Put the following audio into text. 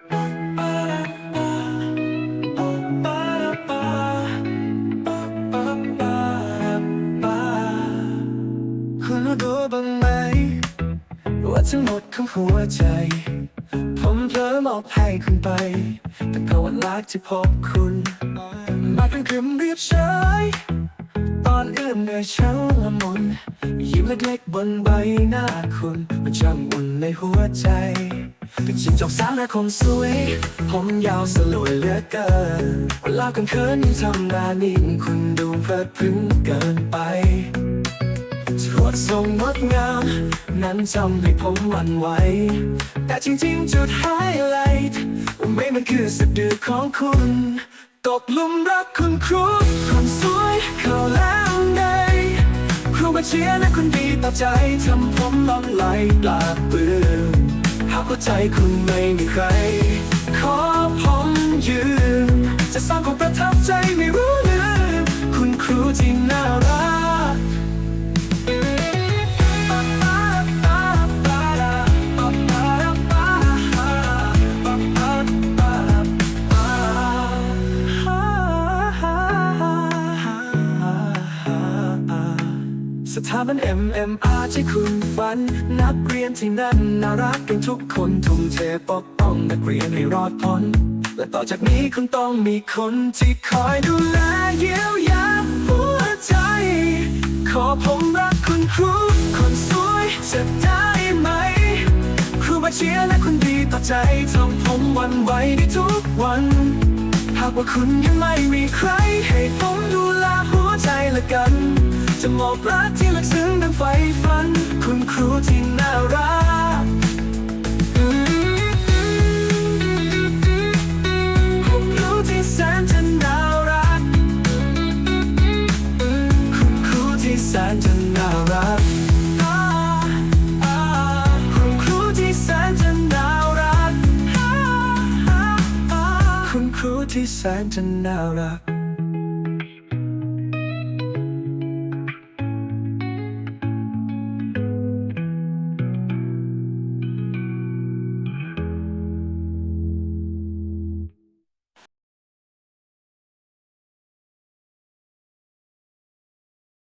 คุณรู้บ้างไหม ว่าทั้งหมดของหัวใจ ผมเพลอมอบให้คุณไปตั้งแต่วันแรกที่พบคุณ มาเป็นกลิ่มเรียบเฉยตอนเอื้อมเนื้อเช้าละมุนยิ้มเล็กๆบนใบหน้าคุณมันช่างอุ่นในหัวใจ เป็นจิงจอกสาวและคนสวย ผมยาวสลวยเหลือเกินเวลากันเคินยังทำหน้านิ่งคุณดูเพลิดเพริ้งเกินไปสวดทรงงดงาม นั้นทำให้ผมหวั่นไหว แต่จริงๆ จุดไฮไลท์ไม่มันคือสะดือของคุณ ตกลุมรักคุณครูคนสวยเขาแล้วไงครูมาเชียร์และคุณดีต่อใจทำผมน้องไหลปลาบปลื้มหากว่า ใจคุณไม่มีใคร ขอผมยืนจะสร้างความประทับใจไม่รู้ลืมคุณครูที่น่ารัก สถาบัน MMR ที่คุณฝัน นักเรียนที่นั่นน่ารักกันทุกคนทุ่มเทปกป้องนักเรียนให้รอดพ้น และต่อจากนี้คุณต้องมีคนที่คอยดูแลเยียวยาหัวใจ ขอผมรักคุณครู คนสวยจะได้ไหม ครูมาเชียร์และคุณดีต่อใจทำผมวันไหวในทุกวัน หากว่าคุณยังไม่มีใครให้ผมดูแลหัว ใจละกัน จะมอบรักที่ลึกซึ้งดังไฟฝัน คุณครูที่น่ารักคุณครูที่แสนจะน่ารัก คุณครูที่แสนจะน่ารักคุณครูที่แสนจะน่ารัก